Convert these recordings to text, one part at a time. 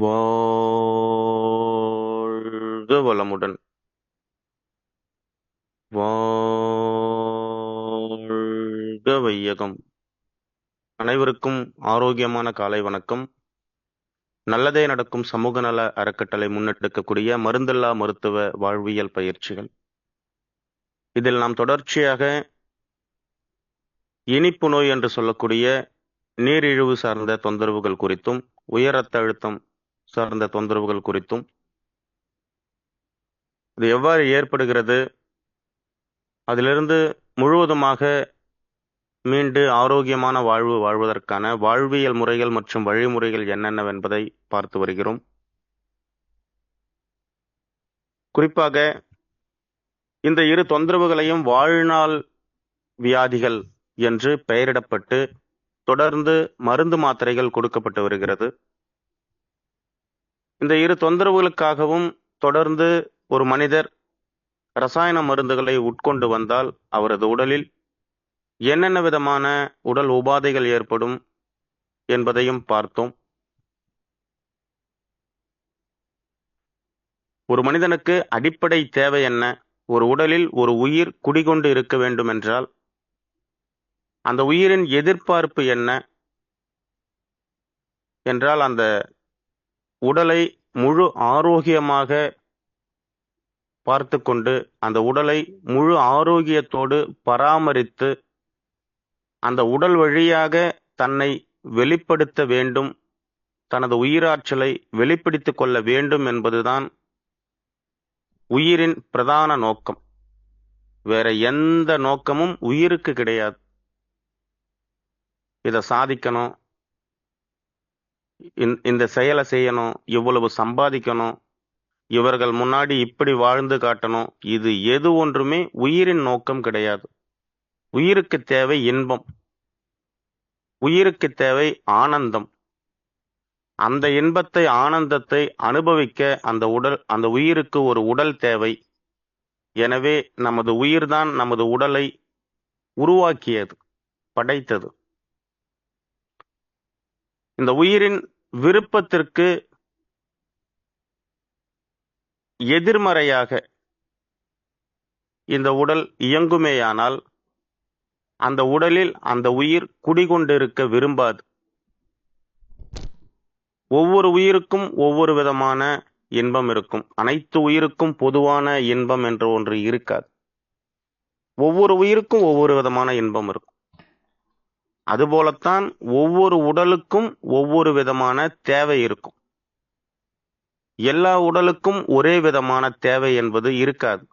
வாழ்க வளமுடன். வாழ்க வையகம். அனைவருக்கும் ஆரோக்கியமான காலை வணக்கம். நல்லதே நடக்கும் சமூக நல அறக்கட்டளை முன்னெடுக்கக்கூடிய மருந்தில்லா மருத்துவ வாழ்வியல் பயிற்சிகள். இதில் நாம் தொடர்ச்சியாக இனிப்பு நோய் என்று சொல்லக்கூடிய நீரிழிவு சார்ந்த தொந்தரவுகள் குறித்தும் உயர் ரத்த அழுத்தம் சார்ந்த தொந்தரவுகள் குறித்தும் இது எவ்வாறு ஏற்படுகிறது அதிலிருந்து முழுவதுமாக மீண்டு ஆரோக்கியமான வாழ்வு வாழ்வதற்கான வாழ்வியல் முறைகள் மற்றும் வழிமுறைகள் என்னென்னவென்பதை பார்த்து வருகிறோம். குறிப்பாக இந்த இரு தொந்தரவுகளையும் வாழ்நாள் வியாதிகள் என்று பெயரிடப்பட்டு தொடர்ந்து மருந்து மாத்திரைகள் கொடுக்கப்பட்டு வருகிறது. இந்த இரு தொந்தரவுகளுக்காகவும் தொடர்ந்து ஒரு மனிதர் ரசாயன மருந்துகளை உட்கொண்டு வந்தால் அவரது உடலில் என்னென்ன விதமான உடல் உபாதைகள் ஏற்படும் என்பதையும் பார்த்தோம். ஒரு மனிதனுக்கு அடிப்படை தேவை என்ன? ஒரு உடலில் ஒரு உயிர் குடிகொண்டு இருக்க வேண்டும் என்றால் அந்த உயிரின் எதிர்பார்ப்பு என்ன? என்றால் அந்த உடலை முழு ஆரோக்கியமாக பார்த்து கொண்டு அந்த உடலை முழு ஆரோக்கியத்தோடு பராமரித்து அந்த உடல் வழியாக தன்னை வெளிப்படுத்த வேண்டும் தனது உயிராற்றலை வெளிப்படுத்திக் கொள்ள வேண்டும் என்பதுதான் உயிரின் பிரதான நோக்கம். வேற எந்த நோக்கமும் உயிருக்கு கிடையாது. இதை சாதிக்கணும் இந்த செயலை செய்யணும் இவ்வளவு சம்பாதிக்கணும் இவர்கள் முன்னாடி இப்படி வாழ்ந்து காட்டணும் இது எது ஒன்றுமே உயிரின் நோக்கம் கிடையாது. உயிருக்கு தேவை இன்பம். உயிருக்கு தேவை ஆனந்தம். அந்த இன்பத்தை ஆனந்தத்தை அனுபவிக்க அந்த உடல் அந்த உயிருக்கு ஒரு உடல் தேவை. எனவே நமது உயிர்தான் நமது உடலை உருவாக்கியது படைத்தது. இந்த உயிரின் விருப்பத்திற்கு எதிர்மறையாக இந்த உடல் இயங்குமேயானால் அந்த உடலில் அந்த உயிர் குடிகொண்டிருக்க விரும்பாது. ஒவ்வொரு உயிருக்கும் ஒவ்வொரு விதமான இன்பம் இருக்கும். அனைத்து உயிருக்கும் பொதுவான இன்பம் என்ற ஒன்று இருக்காது. ஒவ்வொரு உயிருக்கும் ஒவ்வொரு விதமான இன்பம் இருக்கும். அதுபோலத்தான் ஒவ்வொரு உடலுக்கும் ஒவ்வொரு விதமான தேவை இருக்கும். எல்லா உடலுக்கும் ஒரே விதமான தேவை என்பது இருக்காது.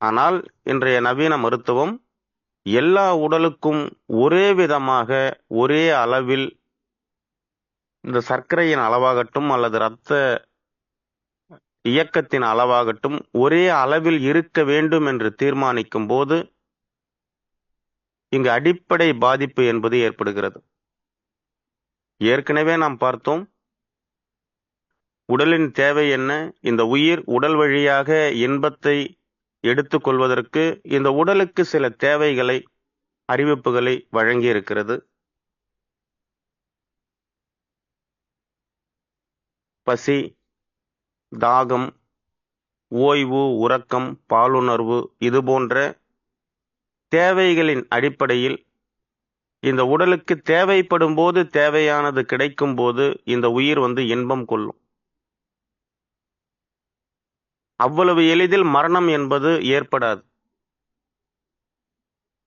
ஆனால் இன்றைய நவீன மருத்துவம் எல்லா உடலுக்கும் ஒரே விதமாக ஒரே அளவில் இந்த சர்க்கரையின் அளவாகட்டும் அல்லது இரத்த இயக்கத்தின் அளவாகட்டும் ஒரே அளவில் இருக்க வேண்டும் என்று தீர்மானிக்கும் போது இங்கு அடிப்படை பாதிப்பு என்பது ஏற்படுகிறது. ஏற்கனவே நாம் பார்த்தோம் உடலின் தேவை என்ன இந்த உயிர் உடல் வழியாக இன்பத்தை எடுத்துக்கொள்வதற்கு இந்த உடலுக்கு சில தேவைகளை அறிவிப்புகளை வழங்கி இருக்கிறது பசி தாகம் ஓய்வு உறக்கம் பாலுணர்வு இது போன்ற தேவைகளின் அடிப்படையில் இந்த உடலுக்கு தேவைப்படும் போது தேவையானது கிடைக்கும் போது இந்த உயிர் வந்து இன்பம் கொள்ளும். அவ்வளவு எளிதில் மரணம் என்பது ஏற்படாது.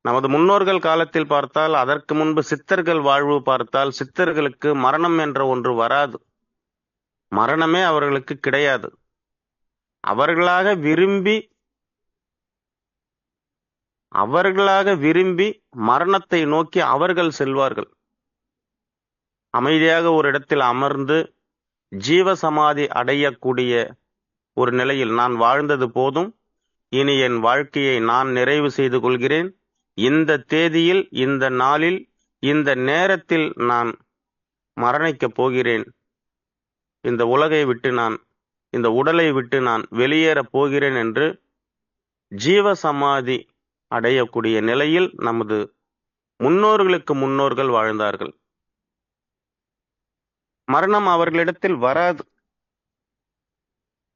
நமது முன்னோர்கள் காலத்தில் பார்த்தால் அதற்கு முன்பு சித்தர்கள் வாழ்வு பார்த்தால் சித்தர்களுக்கு மரணம் என்ற ஒன்று வராது. மரணமே அவர்களுக்கு கிடையாது. அவர்களாக விரும்பி அவர்களாக விரும்பி மரணத்தை நோக்கி அவர்கள் செல்வார்கள். அமைதியாக ஒரு இடத்தில் அமர்ந்து ஜீவசமாதி அடையக்கூடிய ஒரு நிலையில் நான் வாழ்ந்தது போதும் இனி என் வாழ்க்கையை நான் நிறைவு செய்து கொள்கிறேன். இந்த தேதியில் இந்த நாளில் இந்த நேரத்தில் நான் மரணிக்கப் போகிறேன். இந்த உலகை விட்டு நான் இந்த உடலை விட்டு நான் வெளியேறப் போகிறேன் என்று ஜீவசமாதி அடையக்கூடிய நிலையில் நமது முன்னோர்களுக்கு முன்னோர்கள் வாழ்ந்தார்கள். மரணம் அவர்களிடத்தில் வராது.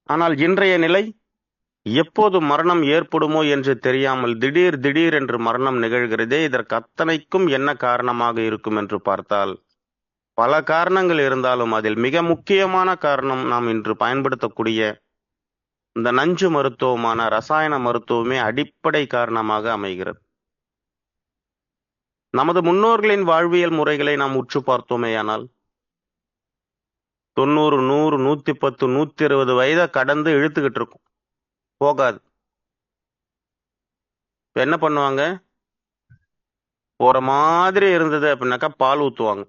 ஆனால் இன்றைய நிலை எப்போது மரணம் ஏற்படுமோ என்று தெரியாமல் திடீர் திடீர் என்று மரணம் நிகழ்கிறதே இதற்கு அத்தனைக்கும் என்ன காரணமாக இருக்கும் என்று பார்த்தால் பல காரணங்கள் இருந்தாலும் அதில் மிக முக்கியமான காரணம் நாம் இன்று பயன்படுத்தக்கூடிய இந்த நஞ்சு மருத்துவமான ரசாயன மருத்துவமே அடிப்படை காரணமாக அமைகிறது. நமது முன்னோர்களின் வாழ்வியல் முறைகளை நாம் உற்று பார்த்தோமேயானால் தொண்ணூறு நூறு நூத்தி பத்து நூத்தி இருபது வயதை கடந்து இழுத்துக்கிட்டு இருக்கும். போகாது. இப்ப என்ன பண்ணுவாங்க? போற மாதிரி இருந்தது அப்படின்னாக்கா பால் ஊத்துவாங்க.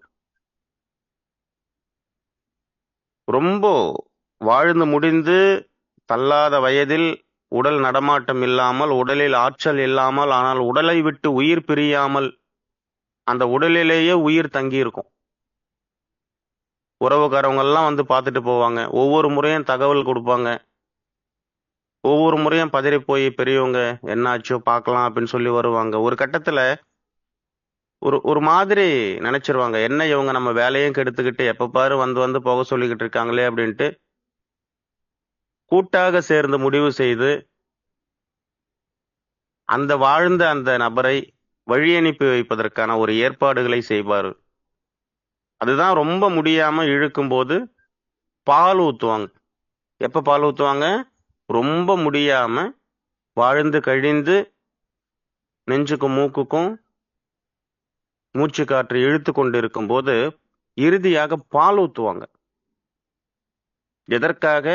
ரொம்ப வாழ்ந்து முடிந்து தள்ளாத வயதில் உடல் நடமாட்டம் இல்லாமல் உடலில் ஆற்றல் இல்லாமல் ஆனால் உடலை விட்டு உயிர் பிரியாமல் அந்த உடலிலேயே உயிர் தங்கியிருக்கும். இருக்கும் வந்து பார்த்துட்டு போவாங்க. ஒவ்வொரு முறையும் தகவல் கொடுப்பாங்க. ஒவ்வொரு முறையும் பதறி போய் பெரியவங்க என்னாச்சோ பார்க்கலாம் அப்படின்னு சொல்லி வருவாங்க. ஒரு கட்டத்தில் ஒரு ஒரு மாதிரி நினச்சிருவாங்க. என்ன இவங்க நம்ம வேலையும் கெடுத்துக்கிட்டு எப்போ பாரு வந்து வந்து போக சொல்லிக்கிட்டு இருக்காங்களே அப்படின்ட்டு கூட்டாக சேர்ந்து முடிவு செய்து அந்த வாழ்ந்த அந்த நபரை வழி அனுப்பி வைப்பதற்கான ஒரு ஏற்பாடுகளை செய்வார். அதுதான் ரொம்ப முடியாமல் இழுக்கும் போது பால் ஊற்றுவாங்க எப்போ பால் ஊற்றுவாங்க ரொம்ப முடியாமல் வாழ்ந்து கழிந்து நெஞ்சுக்கும் மூக்குக்கும் மூச்சு காற்று இழுத்து கொண்டு இருக்கும் போது இறுதியாக பால் ஊற்றுவாங்க எதற்காக?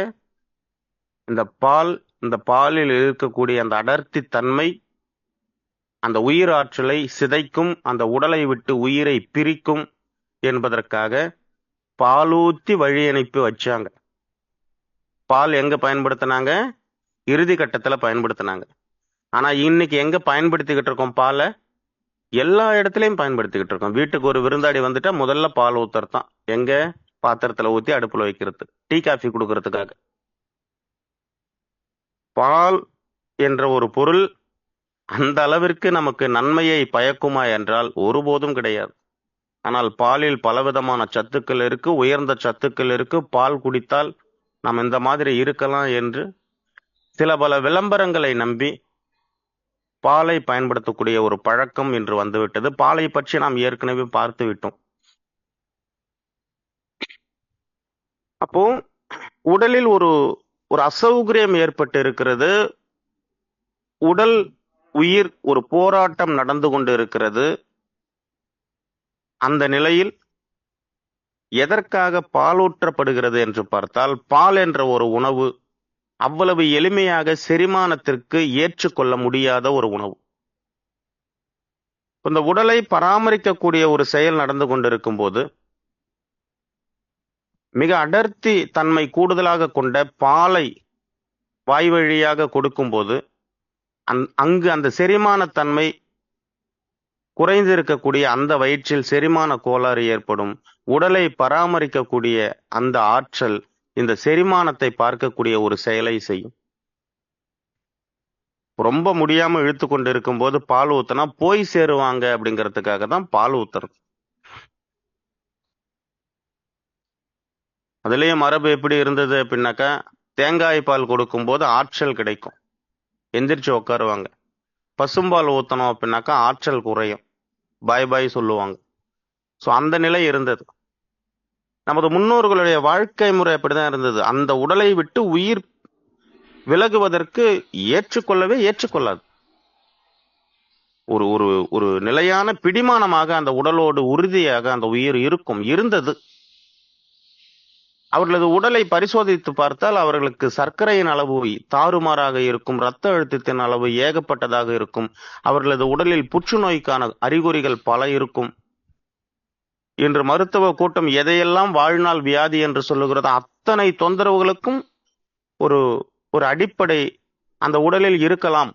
இந்த பால் இந்த பாலில் இருக்கக்கூடிய அந்த அடர்த்தி தன்மை அந்த உயிர் ஆற்றலை சிதைக்கும் அந்த உடலை விட்டு உயிரை பிரிக்கும் என்பதற்காக பாலூத்தி வழி அனுப்பி வச்சாங்க. பால் எங்க பயன்படுத்தினாங்க? இறுதி கட்டத்துல பயன்படுத்தினாங்க. ஆனா இன்னைக்கு எங்க பயன்படுத்திக்கிட்டு இருக்கோம் பாலை? எல்லா இடத்துலையும் பயன்படுத்திக்கிட்டு இருக்கோம். வீட்டுக்கு ஒரு விருந்தாடி வந்துட்டா முதல்ல பால் ஊத்துறது தான் எங்க? பாத்திரத்துல ஊத்தி அடுப்புல வைக்கிறது. டீ காஃபி கொடுக்கறதுக்காக. பால் என்ற ஒரு பொருள் அந்த அளவிற்கு நமக்கு நன்மையை பயக்குமா என்றால் ஒருபோதும் கிடையாது. ஆனால் பாலில் பலவிதமான சத்துக்கள் இருக்கு உயர்ந்த சத்துக்கள் இருக்கு பால் குடித்தால் நாம் இந்த மாதிரி இருக்கலாம் என்று சில பல விளம்பரங்களை நம்பி பாலை பயன்படுத்தக்கூடிய ஒரு பழக்கம் இன்று வந்துவிட்டது. பாலை பற்றி நாம் ஏற்கனவே பார்த்து விட்டோம். அப்போ உடலில் ஒரு ஒரு அசௌகரியம் ஏற்பட்டு இருக்கிறது உடல் உயிர் ஒரு போராட்டம் நடந்து கொண்டு இருக்கிறது அந்த நிலையில் எதற்காக பாலூற்றப்படுகிறது என்று பார்த்தால் பால் என்ற ஒரு உணவு அவ்வளவு எளிமையாக செரிமானத்திற்கு ஏற்றுக்கொள்ள முடியாத ஒரு உணவு. இந்த உடலை பராமரிக்கக்கூடிய ஒரு செயல் நடந்து கொண்டிருக்கும் போது மிக அடர்த்தி தன்மை கூடுதலாக கொண்ட பாலை வாய் வழியாக கொடுக்கும்போது அந் அங்கு அந்த செரிமானத்தன்மை குறைந்திருக்கக்கூடிய அந்த வயிற்றில் செரிமான கோளாறு ஏற்படும். உடலை பராமரிக்கக்கூடிய அந்த ஆற்றல் இந்த செரிமானத்தை பார்க்கக்கூடிய ஒரு செயலை செய்யும். ரொம்ப முடியாம இழுத்து கொண்டு இருக்கும்போது பால் ஊத்துனா போய் சேருவாங்க அப்படிங்கிறதுக்காக தான் பால் ஊத்துறது. அதுலேயும் மரபு எப்படி இருந்தது அப்படின்னாக்கா தேங்காய் பால் கொடுக்கும்போது ஆற்றல் கிடைக்கும். எந்திரிச்சு உட்காருவாங்க பசும்பால் ஊற்றணும் அப்படின்னாக்கா ஆற்றல் குறையும். பாய் பாய் சொல்லுவாங்க. ஸோ அந்த நிலை இருந்தது. நமது முன்னோர்களுடைய வாழ்க்கை முறை அப்படிதான் இருந்தது. அந்த உடலை விட்டு உயிர் விலகுவதற்கு ஏற்றுக்கொள்ளவே ஏற்றுக்கொள்ளாது. ஒரு ஒரு ஒரு நிலையான பிடிமானமாக அந்த உடலோடு உறுதியாக அந்த உயிர் இருக்கும் இருந்தது. அவர்களது உடலை பரிசோதித்து பார்த்தால் அவர்களுக்கு சர்க்கரையின் அளவு தாறுமாறாக இருக்கும் இரத்த அழுத்தத்தின் அளவு ஏகப்பட்டதாக இருக்கும். அவர்களது உடலில் புற்றுநோய்க்கான அறிகுறிகள் பல இருக்கும். இன்று மருத்துவ கூட்டம் எதையெல்லாம் வாழ்நாள் வியாதி என்று சொல்லுகிறது அத்தனை தொந்தரவுகளுக்கும் ஒரு ஒரு அடிப்படை அந்த உடலில் இருக்கலாம்.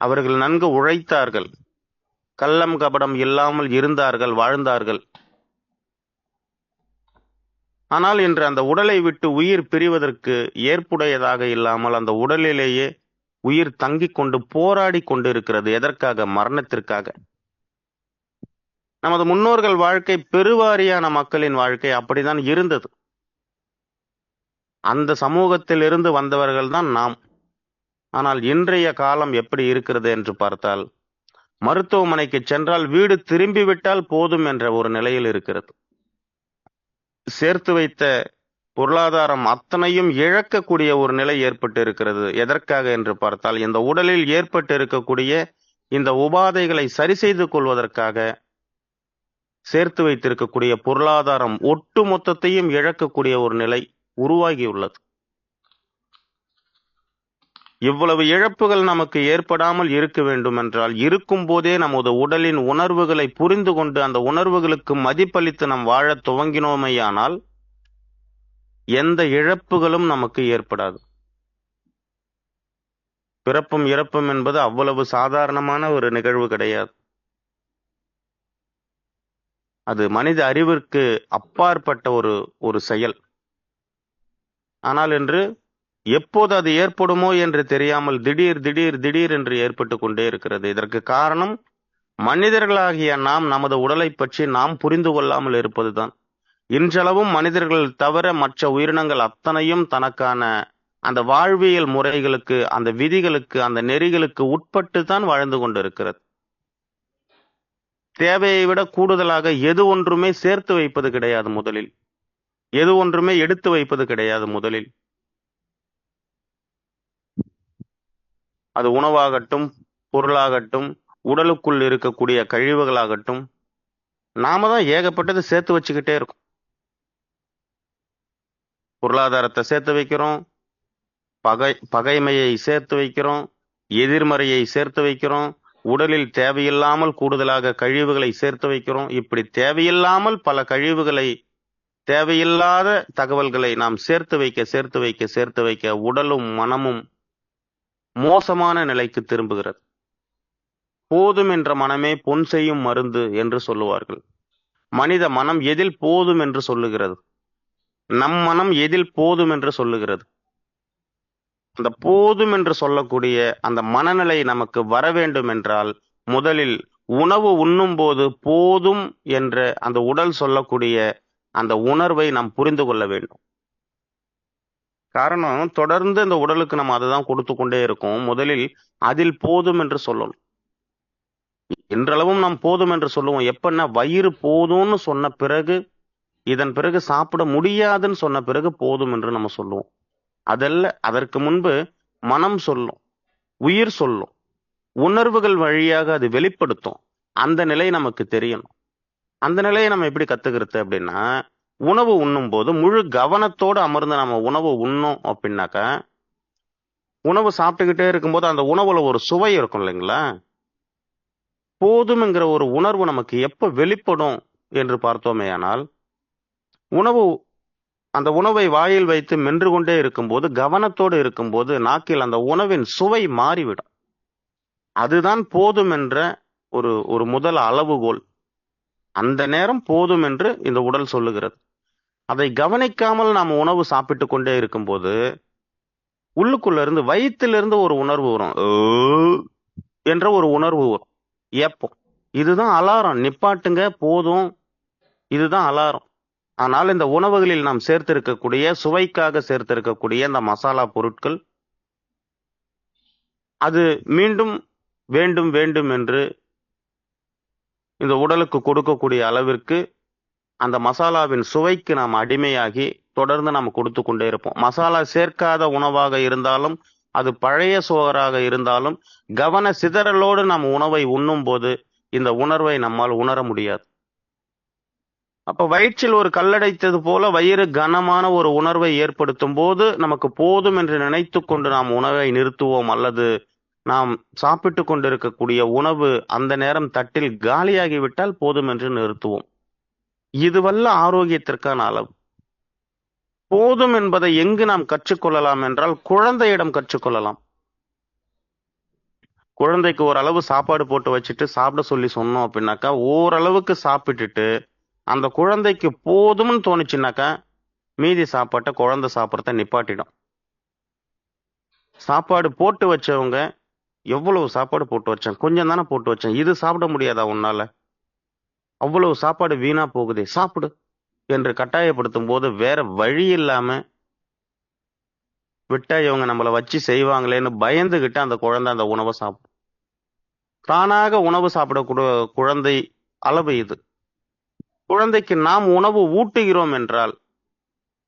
அவர்கள் நன்கு உழைத்தார்கள். கள்ளம் கபடம் இல்லாமல் இருந்தார்கள் வாழ்ந்தார்கள். ஆனால் இன்று அந்த உடலை விட்டு உயிர் பிரிவதற்கு ஏற்புடையதாக இல்லாமல் அந்த உடலிலேயே உயிர் தங்கிக் கொண்டு போராடி கொண்டு இருக்கிறது எதற்காக? மரணத்திற்காக. நமது முன்னோர்கள் வாழ்க்கை பெருவாரியான மக்களின் வாழ்க்கை அப்படிதான் இருந்தது. அந்த சமூகத்தில் இருந்து வந்தவர்கள் தான் நாம். ஆனால் இன்றைய காலம் எப்படி இருக்கிறது என்று பார்த்தால் மருத்துவமனைக்கு சென்றால் வீடு திரும்பிவிட்டால் போதும் என்ற ஒரு நிலையில் இருக்கிறது. சேர்த்து வைத்த பொருளாதாரம் அத்தனையும் இழக்கக்கூடிய ஒரு நிலை ஏற்பட்டு இருக்கிறது எதற்காக என்று பார்த்தால் இந்த உடலில் ஏற்பட்டு இருக்கக்கூடிய இந்த உபாதைகளை சரி செய்து கொள்வதற்காக சேர்த்து வைத்திருக்கக்கூடிய பொருளாதாரம் ஒட்டு மொத்தத்தையும் இழக்கக்கூடிய ஒரு நிலை உருவாகியுள்ளது. இவ்வளவு இழப்புகள் நமக்கு ஏற்படாமல் இருக்க வேண்டும் என்றால் இருக்கும் போதே நமது உடலின் உணர்வுகளை புரிந்து கொண்டு அந்த உணர்வுகளுக்கு மதிப்பளித்து நாம் வாழத் துவங்கினோமையானால் எந்த இழப்புகளும் நமக்கு ஏற்படாது. பிறப்பும் இறப்பும் என்பது அவ்வளவு சாதாரணமான ஒரு நிகழ்வு கிடையாது. அது மனித அறிவிற்கு அப்பாற்பட்ட ஒரு ஒரு செயல். ஆனால் என்று எப்போது அது ஏற்படுமோ என்று தெரியாமல் திடீர் திடீர் திடீர் என்று ஏற்பட்டு கொண்டே இருக்கிறது. இதற்கு காரணம் மனிதர்களாகிய நாம் நமது உடலை பற்றி நாம் புரிந்து கொள்ளாமல் இருப்பதுதான். இன்றளவும் மனிதர்கள் தவிர மற்ற உயிரினங்கள் அத்தனையும் தனக்கான அந்த வாழ்வியல் முறைகளுக்கு அந்த விதிகளுக்கு அந்த நெறிகளுக்கு உட்பட்டு தான் வாழ்ந்து கொண்டிருக்கிறது. தேவையை விட கூடுதலாக எது ஒன்றுமே சேர்த்து வைப்பது கிடையாது முதலில். எது ஒன்றுமே எடுத்து வைப்பது கிடையாது முதலில். அது உணவாகட்டும் பொருளாகட்டும் உடலுக்குள் இருக்கக்கூடிய கழிவுகளாகட்டும் நாம தான் ஏகப்பட்டது சேர்த்து வச்சுக்கிட்டே இருக்கோம். பொருளாதாரத்தை சேர்த்து வைக்கிறோம் பகை பகைமையை சேர்த்து வைக்கிறோம் எதிர்மறையை சேர்த்து வைக்கிறோம் உடலில் தேவையில்லாமல் கூடுதலாக கழிவுகளை சேர்த்து வைக்கிறோம். இப்படி தேவையில்லாமல் பல கழிவுகளை தேவையில்லாத தகவல்களை நாம் சேர்த்து வைக்க சேர்த்து வைக்க சேர்த்து வைக்க உடலும் மனமும் மோசமான நிலைக்கு திரும்புகிறது. போதும் என்ற மனமே பொன் செய்யும் மருந்து என்று சொல்லுவார்கள். மனித மனம் எதில் போதும் என்று சொல்லுகிறது? நம் மனம் எதில் போதும் என்று சொல்லுகிறது? அந்த போதும் என்று சொல்லக்கூடிய அந்த மனநிலை நமக்கு வர வேண்டும் என்றால் முதலில் உணவு உண்ணும் போது போதும் என்ற அந்த உடல் சொல்லக்கூடிய அந்த உணர்வை நாம் புரிந்து கொள்ள வேண்டும். காரணம் தொடர்ந்து இந்த உடலுக்கு நம்ம அதை தான் கொடுத்து கொண்டே இருக்கோம். முதலில் அதில் போதும் என்று சொல்லணும். என்றளவும் நாம் போதும் என்று சொல்லுவோம். எப்பன்னா வயிறு போதும்னு சொன்ன பிறகு இதன் பிறகு சாப்பிட முடியாதுன்னு சொன்ன பிறகு போதும் என்று நம்ம சொல்லுவோம். அதல்ல அதற்கு முன்பு மனம் சொல்லும் உயிர் சொல்லும் உணர்வுகள் வழியாக அது வெளிப்படுத்தும். அந்த நிலை நமக்கு தெரியணும். அந்த நிலையை நம்ம எப்படி கத்துக்கிறது அப்படின்னா உணவு உண்ணும் போது முழு கவனத்தோடு அமர்ந்து நம்ம உணவு உண்ணோம் அப்படின்னாக்கா உணவு சாப்பிட்டுக்கிட்டே இருக்கும்போது அந்த உணவுல ஒரு சுவை இருக்கும் இல்லைங்களா? போதும்ங்கிற ஒரு உணர்வு நமக்கு எப்போ வெளிப்படும் என்று பார்த்தோமே ஆனால் உணவு அந்த உணவை வாயில் வைத்து மென்று கொண்டே இருக்கும்போது கவனத்தோடு இருக்கும்போது நாக்கில் அந்த உணவின் சுவை மாறிவிடும். அதுதான் போதும் என்ற ஒரு ஒரு முதல் அளவுகோல். அந்த நேரம் போதும் என்று இந்த உடல் சொல்லுகிறது. அதை கவனிக்காமல் நாம் உணவு சாப்பிட்டு கொண்டே இருக்கும்போது உள்ளுக்குள்ள இருந்து வயிற்றிலிருந்து ஒரு உணர்வு வரும். என்ற ஒரு உணர்வு வரும். ஏப்பம் இதுதான் அலாரம். நிப்பாட்டுங்க போதும். இதுதான் அலாரம். ஆனால் இந்த உணவுகளில் நாம் சேர்த்திருக்கக்கூடிய சுவைக்காக சேர்த்திருக்கக்கூடிய இந்த மசாலா பொருட்கள் அது மீண்டும் வேண்டும் வேண்டும் என்று இந்த உடலுக்கு கொடுக்கக்கூடிய அளவிற்கு அந்த மசாலாவின் சுவைக்கு நாம் அடிமையாகி தொடர்ந்து நாம் கொடுத்து கொண்டே இருப்போம். மசாலா சேர்க்காத உணவாக இருந்தாலும் அது பழைய சோறாக இருந்தாலும் கவன சிதறலோடு நாம் உணவை உண்ணும் போது இந்த உணர்வை நம்மால் உணர முடியாது. அப்ப வயிற்றில் ஒரு கல்லடைத்தது போல வயிறு கனமான ஒரு உணர்வை ஏற்படுத்தும் போது நமக்கு போதும் என்று நினைத்து கொண்டு நாம் உணவை நிறுத்துவோம் அல்லது நாம் சாப்பிட்டு கொண்டிருக்கக்கூடிய உணவு அந்த நேரம் தட்டில் காலியாகிவிட்டால் போதும் என்று நிறுத்துவோம். இதுவல்ல ஆரோக்கியத்திற்கான அளவு. போதும் என்பதை எங்கு நாம் கற்றுக்கொள்ளலாம் என்றால் குழந்தையிடம் கற்றுக்கொள்ளலாம். குழந்தைக்கு ஓரளவு சாப்பாடு போட்டு வச்சுட்டு சாப்பிட சொல்லி சொன்னோம் அப்படின்னாக்கா ஓரளவுக்கு சாப்பிட்டுட்டு அந்த குழந்தைக்கு போதும்னு தோணுச்சுன்னாக்கா மீதி சாப்பாட்டை குழந்தை சாப்பிட்றத நிப்பாட்டிடும். சாப்பாடு போட்டு வச்சவங்க எவ்வளவு சாப்பாடு போட்டு வச்சேன் கொஞ்சம் தானே போட்டு வச்சேன் இது சாப்பிட முடியாதா உன்னால? அவ்வளவு சாப்பாடு வீணா போகுதே சாப்பிடு என்று கட்டாயப்படுத்தும் போது வேற வழி இல்லாம விட்டா இவங்க நம்மள வச்சு செய்வாங்களேன்னு பயந்துகிட்டு அந்த குழந்தை அந்த உணவை சாப்பிடும். தானாக உணவு சாப்பிடக்கூடிய குழந்தை அளவு இது. குழந்தைக்கு நாம் உணவு ஊட்டுகிறோம் என்றால்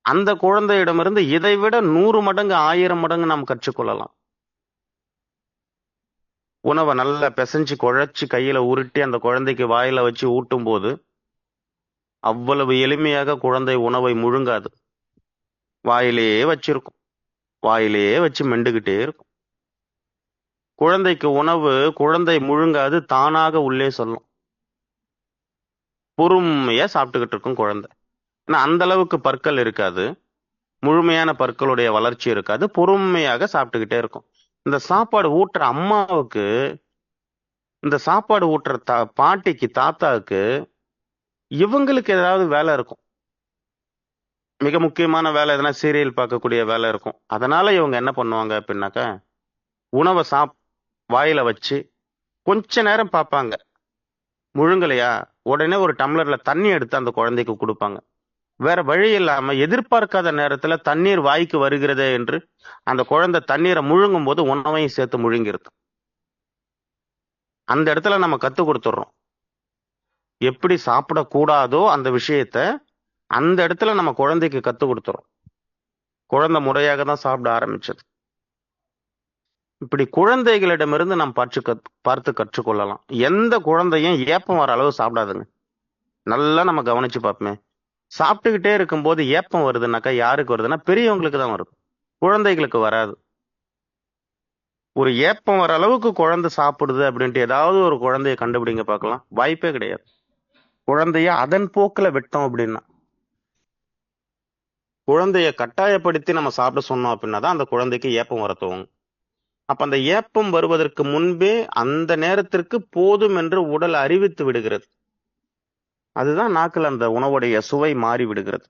அந்த குழந்தையிடமிருந்து இதைவிட நூறு மடங்கு ஆயிரம் மடங்கு நாம் கற்றுக்கொள்ளலாம். உணவை நல்லா பிசைஞ்சு குழைச்சி கையில் உருட்டி அந்த குழந்தைக்கு வாயில் வச்சு ஊட்டும் போது அவ்வளவு எளிமையாக குழந்தை உணவை முழுங்காது. வாயிலேயே வச்சிருக்கும். வாயிலேயே வச்சு மெண்டுகிட்டே இருக்கும். குழந்தைக்கு உணவு குழந்தை முழுங்காது தானாக உள்ளே சொல்லும். பொறுமையாக சாப்பிட்டுக்கிட்டு இருக்கும் குழந்தை. ஏன்னா அந்த அளவுக்கு பற்கள் இருக்காது. முழுமையான பற்களுடைய வளர்ச்சி இருக்காது. பொறுமையாக சாப்பிட்டுக்கிட்டே இருக்கும். இந்த சாப்பாடு ஊட்டுற அம்மாவுக்கு இந்த சாப்பாடு ஊட்டுற தா பாட்டிக்கு தாத்தாவுக்கு இவங்களுக்கு ஏதாவது வேலை இருக்கும். மிக முக்கியமான வேலை எதனா சீரியல் பார்க்கக்கூடிய வேலை இருக்கும். அதனால இவங்க என்ன பண்ணுவாங்க அப்படின்னாக்கா உணவை சாப் வாயில வச்சு கொஞ்ச நேரம் பார்ப்பாங்க. முழுங்கலையா? உடனே ஒரு டம்ளர்ல தண்ணி எடுத்து அந்த குழந்தைக்கு கொடுப்பாங்க. வேற வழி இல்லாம எதிர்பார்க்காத நேரத்துல தண்ணீர் வாய்க்கு வருகிறதே என்று அந்த குழந்தை தண்ணீரை முழுங்கும் போது உணவையும் சேர்த்து முழுங்கிருது. அந்த இடத்துல நம்ம கத்து கொடுத்துட்றோம். எப்படி சாப்பிடக்கூடாதோ அந்த விஷயத்த அந்த இடத்துல நம்ம குழந்தைக்கு கத்து கொடுத்துறோம் குழந்தை முறையாக தான் சாப்பிட ஆரம்பிச்சது. இப்படி குழந்தைகளிடமிருந்து நாம் பார்த்து கத் பார்த்து கற்றுக்கொள்ளலாம். எந்த குழந்தையும் ஏப்பம் வர அளவு சாப்பிடாதுங்க. நல்லா நம்ம கவனிச்சு பார்ப்போமே. சாப்பிட்டுக்கிட்டே இருக்கும்போது ஏப்பம் வருதுன்னாக்கா யாருக்கு வருதுன்னா பெரியவங்களுக்கு தான் வருது குழந்தைகளுக்கு வராது. ஒரு ஏப்பம் வர அளவுக்கு குழந்தை சாப்பிடுது அப்படின்ட்டு ஏதாவது ஒரு குழந்தைய கண்டுபிடிங்க பார்க்கலாம். வாய்ப்பே கிடையாது. குழந்தைய அதன் போக்குல விட்டோம் அப்படின்னா குழந்தைய கட்டாயப்படுத்தி நம்ம சாப்பிட சொன்னோம் அப்படின்னா தான் அந்த குழந்தைக்கு ஏப்பம் வர துவங்கும். அப்ப அந்த ஏப்பம் வருவதற்கு முன்பே அந்த நேரத்திற்கு போதும் என்று உடல் அறிவித்து விடுகிறது. அதுதான் நாக்கில் அந்த உணவுடைய சுவை மாறி விடுகிறது.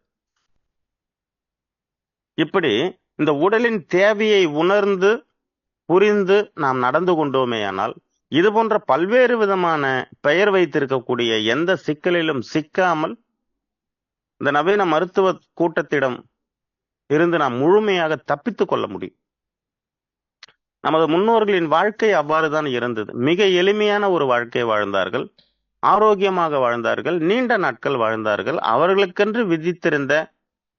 இப்படி இந்த உடலின் தேவையை உணர்ந்து புரிந்து நாம் நடந்து கொண்டோமேயானால் இது போன்ற பல்வேறு விதமான பெயர் வைத்திருக்கக்கூடிய எந்த சிக்கலிலும் சிக்காமல் இந்த நவீன மருத்துவ கூட்டத்திடம் இருந்து நாம் முழுமையாக தப்பித்துக் கொள்ள முடியும். நமது முன்னோர்களின் வாழ்க்கை அவ்வாறுதான் இருந்தது. மிக எளிமையான ஒரு வாழ்க்கை வாழ்ந்தார்கள். ஆரோக்கியமாக வாழ்ந்தார்கள் நீண்ட நாட்கள் வாழ்ந்தார்கள். அவர்களுக்கென்று விதித்திருந்த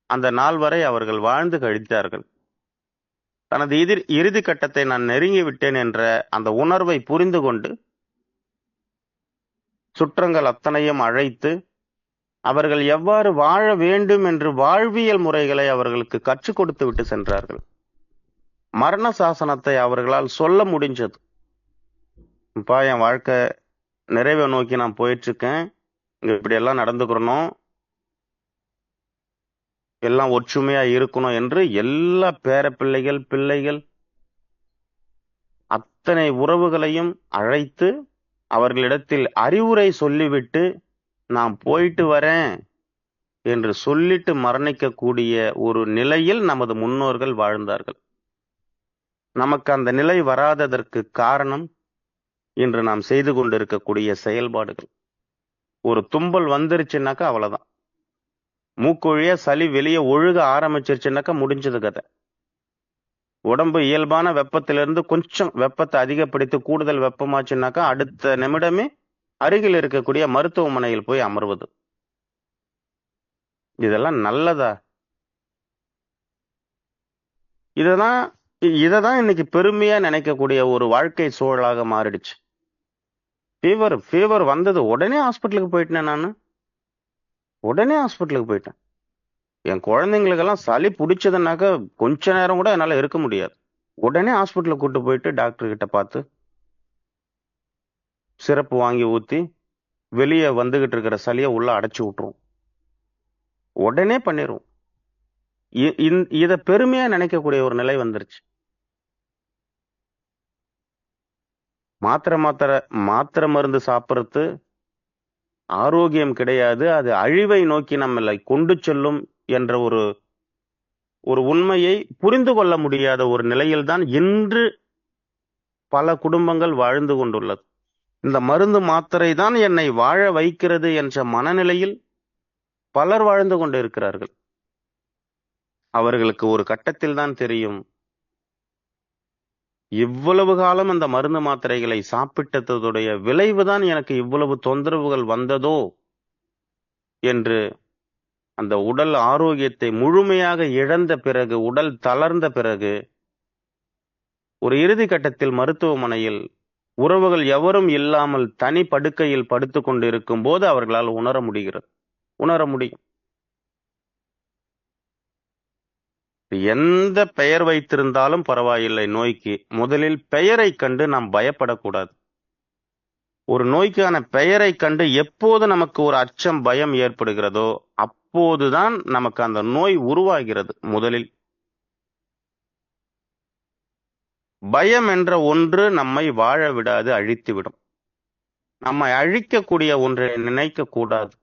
அந்த நாள் வரை அவர்கள் வாழ்ந்து கழித்தார்கள். தனது எதிர் இறுதி கட்டத்தை நான் நெருங்கி விட்டேன் என்ற அந்த உணர்வை புரிந்து கொண்டு சுற்றங்கள் அத்தனையும் அழைத்து அவர்கள் எவ்வாறு வாழ வேண்டும் என்று வாழ்வியல் முறைகளை அவர்களுக்கு கற்றுக் கொடுத்து விட்டு சென்றார்கள். மரண சாசனத்தை அவர்களால் சொல்ல முடிஞ்சது. இப்பா என் வாழ்க்கை நிறைவை நோக்கி நான் போயிட்டு இருக்கேன் இங்க இப்படி எல்லாம் நடந்துக்கிறணும். எல்லாம் ஒற்றுமையா இருக்கணும் என்று எல்லா பேர பிள்ளைகள் பிள்ளைகள் அத்தனை உறவுகளையும் அழைத்து அவர்களிடத்தில் அறிவுரை சொல்லிவிட்டு நான் போயிட்டு வரேன் என்று சொல்லிட்டு மரணிக்கக்கூடிய ஒரு நிலையில் நமது முன்னோர்கள் வாழ்ந்தார்கள். நமக்கு அந்த நிலை வராததற்கு காரணம் இன்று நாம் செய்து கொண்டிருக்கக்கூடிய செயல்பாடுகள். ஒரு தும்பல் வந்துருச்சுன்னாக்கா அவ்வளோதான் மூக்கொழிய சளி வெளியே ஒழுக ஆரம்பிச்சிருச்சுனாக்கா முடிஞ்சது கதை. உடம்பு இயல்பான வெப்பத்திலிருந்து கொஞ்சம் வெப்பத்தை அதிகப்படுத்தி கூடுதல் வெப்பமாச்சுனாக்கா அடுத்த நிமிடமே அருகில் இருக்கக்கூடிய மருத்துவமனையில் போய் அமர்வது. இதெல்லாம் நல்லதா? இதெல்லாம் இதை தான் இன்னைக்கு பெருமையா நினைக்கக்கூடிய ஒரு வாழ்க்கை சூழலாக மாறிடுச்சு. ஃபீவர் ஃபீவர் வந்தது. உடனே ஹாஸ்பிட்டலுக்கு போயிட்டேன் நான். உடனே ஹாஸ்பிட்டலுக்கு போயிட்டேன். என் குழந்தைங்களுக்கெல்லாம் சளி பிடிச்சதுனாக்கா கொஞ்ச நேரம் கூட என்னால் இருக்க முடியாது. உடனே ஹாஸ்பிட்டலுக்கு கூட்டு போயிட்டு டாக்டர் கிட்ட பார்த்து சிறப்பு வாங்கி ஊற்றி வெளியே வந்துகிட்டு இருக்கிற சளியை உள்ளே அடைச்சி விட்ருவோம் உடனே பண்ணிடுவோம் இதை பெருமையாக நினைக்கக்கூடிய ஒரு நிலை வந்துருச்சு. மாத்திரை மாத்திரை மாத்திரை மருந்து சாப்பிட்றது ஆரோக்கியம் கிடையாது. அது அழிவை நோக்கி நம்மளை கொண்டு செல்லும் என்ற ஒரு ஒரு உண்மையை புரிந்து கொள்ள முடியாத ஒரு நிலையில்தான் இன்று பல குடும்பங்கள் வாழ்ந்து கொண்டுள்ளது. இந்த மருந்து மாத்திரை தான் என்னை வாழ வைக்கிறது என்ற மனநிலையில் பலர் வாழ்ந்து கொண்டிருக்கிறார்கள். அவர்களுக்கு ஒரு கட்டத்தில் தான் தெரியும். இவ்வளவு காலம் அந்த மருந்து மாத்திரைகளை சாப்பிட்டதுடைய விளைவுதான் எனக்கு இவ்வளவு தொந்தரவுகள் வந்ததோ என்று அந்த உடல் ஆரோக்கியத்தை முழுமையாக இழந்த பிறகு உடல் தளர்ந்த பிறகு ஒரு இறுதி கட்டத்தில் மருத்துவமனையில் உறவுகள் எவரும் இல்லாமல் தனி படுக்கையில் படுத்து கொண்டிருக்கும் போது அவர்களால் உணர முடிகிறது. உணர முடியும். எந்த பெயர் வைத்திருந்தாலும் பரவாயில்லை நோய்க்கு. முதலில் பெயரை கண்டு நாம் பயப்படக்கூடாது. ஒரு நோய்க்கான பெயரை கண்டு எப்போது நமக்கு ஒரு அச்சம் பயம் ஏற்படுகிறதோ அப்போதுதான் நமக்கு அந்த நோய் உருவாகிறது முதலில். பயம் என்ற ஒன்று நம்மை வாழ விடாது அழித்துவிடும் நம்மை அழிக்கக்கூடிய ஒன்றை நினைக்க கூடாது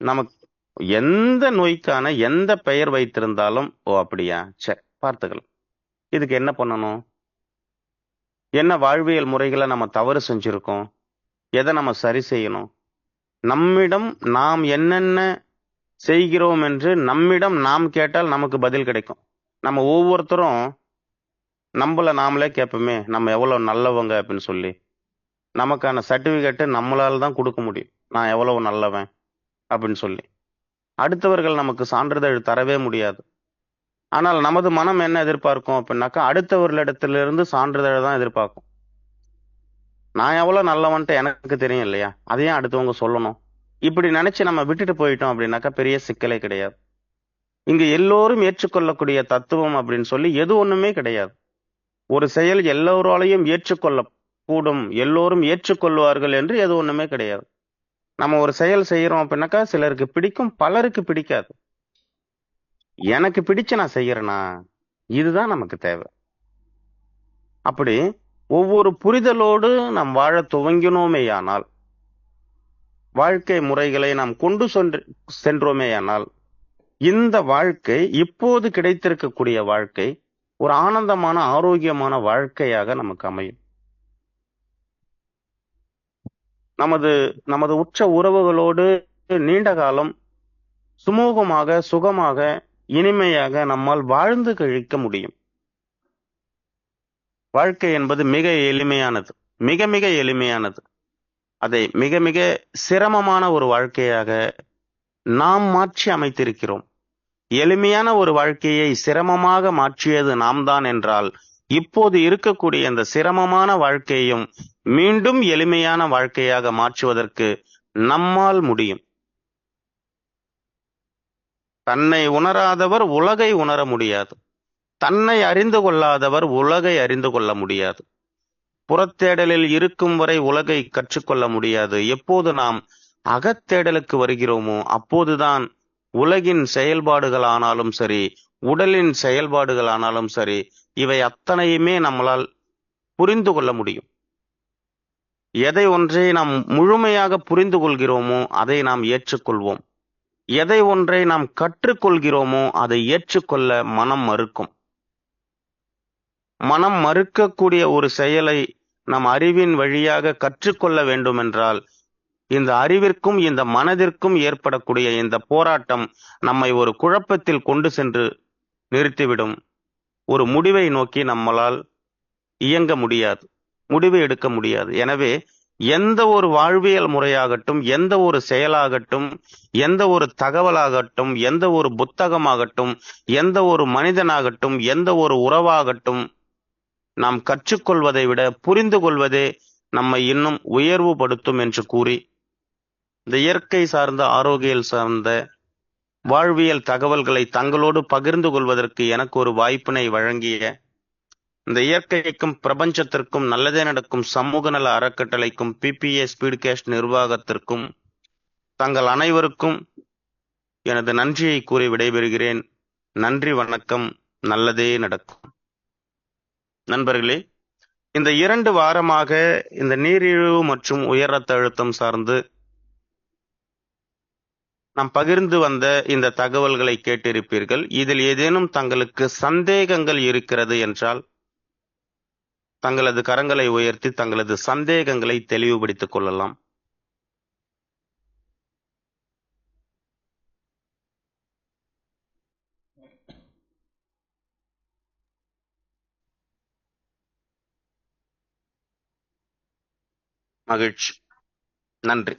நமக்கு எந்த நோய்க்கான எந்த பெயர் வைத்திருந்தாலும் ஓ அப்படியா? சரி பார்த்துக்கலாம். இதுக்கு என்ன பண்ணணும்? என்ன வாழ்வியல் முறைகளை நம்ம தவறு செஞ்சிருக்கோம்? எதை நம்ம சரி செய்யணும்? நம்மிடம் நாம் என்னென்ன செய்கிறோம் என்று நம்மிடம் நாம் கேட்டால் நமக்கு பதில் கிடைக்கும். நம்ம ஒவ்வொருத்தரும் நம்மள நாமளே கேட்போமே நம்ம எவ்வளவு நல்லவங்க அப்படின்னு சொல்லி. நமக்கான சர்டிஃபிகேட்டு நம்மளால தான் கொடுக்க முடியும். நான் எவ்வளவு நல்லவன் அப்படின்னு சொல்லி. அடுத்தவர்கள் நமக்கு சான்றிதழ் தரவே முடியாது. ஆனால் நமது மனம் என்ன எதிர்பார்க்கும் அப்படின்னாக்கா அடுத்தவர்களிடத்திலிருந்து சான்றிதழ் தான் எதிர்பார்க்கும். நான் எவ்வளவு நல்லவன்ட்டு எனக்கு தெரியும் இல்லையா? அதையும் அடுத்தவங்க சொல்லணும்? இப்படி நினைச்சு நம்ம விட்டுட்டு போயிட்டோம் அப்படின்னாக்கா பெரிய சிக்கலே கிடையாது. இங்கு எல்லோரும் ஏற்றுக்கொள்ளக்கூடிய தத்துவம் அப்படின்னு சொல்லி எது ஒண்ணுமே கிடையாது. ஒரு செயல் எல்லோராலையும் ஏற்றுக்கொள்ள கூடும் எல்லோரும் ஏற்றுக்கொள்வார்கள் என்று எது ஒண்ணுமே கிடையாது. நம்ம ஒரு செயல் செய்யறோம் அப்படின்னாக்கா சிலருக்கு பிடிக்கும் பலருக்கு பிடிக்காது. எனக்கு பிடிச்சு நான் செய்யறேனா? இதுதான் நமக்கு தேவை. அப்படி ஒவ்வொரு புரிதலோடு நாம் வாழ துவங்கினோமேயானால் வாழ்க்கை முறைகளை நாம் கொண்டு சென்று சென்றோமேயானால் இந்த வாழ்க்கை இப்போது கிடைத்திருக்கக்கூடிய வாழ்க்கை ஒரு ஆனந்தமான ஆரோக்கியமான வாழ்க்கையாக நமக்கு அமையும். நமது நமது உற்ற உறவுகளோடு நீண்ட காலம் சுமூகமாக சுகமாக இனிமையாக நம்மால் வாழ்ந்து கழிக்க முடியும். வாழ்க்கை என்பது மிக எளிமையானது. மிக மிக எளிமையானது. அதை மிக மிக சிரமமான ஒரு வாழ்க்கையாக நாம் மாற்றி அமைத்திருக்கிறோம். எளிமையான ஒரு வாழ்க்கையை சிரமமாக மாற்றியது நாம் தான் என்றால் இப்போது இருக்கக்கூடிய இந்த சிரமமான வாழ்க்கையும் மீண்டும் எளிமையான வாழ்க்கையாக மாற்றுவதற்கு நம்மால் முடியும். தன்னை உணராதவர் உலகை உணர முடியாது. தன்னை அறிந்து கொள்ளாதவர் உலகை அறிந்து கொள்ள முடியாது. புறத்தேடலில் இருக்கும் வரை உலகை கற்றுக்கொள்ள முடியாது. எப்போது நாம் அகத்தேடலுக்கு வருகிறோமோ அப்போதுதான் உலகின் செயல்பாடுகள் ஆனாலும் சரி உடலின் செயல்பாடுகள் ஆனாலும் சரி இவை அத்தனையுமே நம்மளால் புரிந்து கொள்ள முடியும். எதை ஒன்றை நாம் முழுமையாக புரிந்து கொள்கிறோமோ அதை நாம் ஏற்றுக்கொள்வோம். எதை ஒன்றை நாம் கற்றுக்கொள்கிறோமோ அதை ஏற்றுக்கொள்ள மனம் மறுக்கும். மனம் மறுக்கக்கூடிய ஒரு செயலை நம் அறிவின் வழியாக கற்றுக்கொள்ள வேண்டுமென்றால் இந்த அறிவிற்கும் இந்த மனதிற்கும் ஏற்படக்கூடிய இந்த போராட்டம் நம்மை ஒரு குழப்பத்தில் கொண்டு சென்று நிறுத்திவிடும். ஒரு முடிவை நோக்கி நம்மளால் இயங்க முடியாது முடிவு எடுக்க முடியாது. எனவே எந்த ஒரு வாழ்வியல் முறையாகட்டும் எந்த ஒரு செயலாகட்டும் எந்த ஒரு தகவலாகட்டும் எந்த ஒரு புத்தகமாகட்டும் எந்த ஒரு மனிதனாகட்டும் எந்த ஒரு உறவாகட்டும் நாம் கற்றுக்கொள்வதை விட புரிந்து கொள்வதே நம்மை இன்னும் உயர்வுபடுத்தும் என்று கூறி இந்த இயற்கை சார்ந்த ஆரோக்கியல் சார்ந்த வாழ்வியல் தகவல்களை தங்களோடு பகிர்ந்து கொள்வதற்கு எனக்கு ஒரு வாய்ப்பினை வழங்கிய இந்த இயற்கைக்கும் பிரபஞ்சத்திற்கும் நல்லதே நடக்கும் சமூக நல அறக்கட்டளைக்கும் பிபிஏ ஸ்பீட்கேஸ்ட் நிர்வாகத்திற்கும் தங்கள் அனைவருக்கும் எனது நன்றியை கூறி விடைபெறுகிறேன். நன்றி வணக்கம் நல்லதே நடக்கும். நண்பர்களே இந்த இரண்டு வாரமாக இந்த நீரிழிவு மற்றும் உயர் ரத்த அழுத்தம் சார்ந்து நாம் பகிர்ந்து வந்த இந்த தகவல்களை கேட்டிருப்பீர்கள். இதில் ஏதேனும் தங்களுக்கு சந்தேகங்கள் இருக்கிறது என்றால் தங்களது கரங்களை உயர்த்தி தங்களது சந்தேகங்களை தெளிவுபடுத்திக் கொள்ளலாம். மகிழ்ச்சி. நன்றி.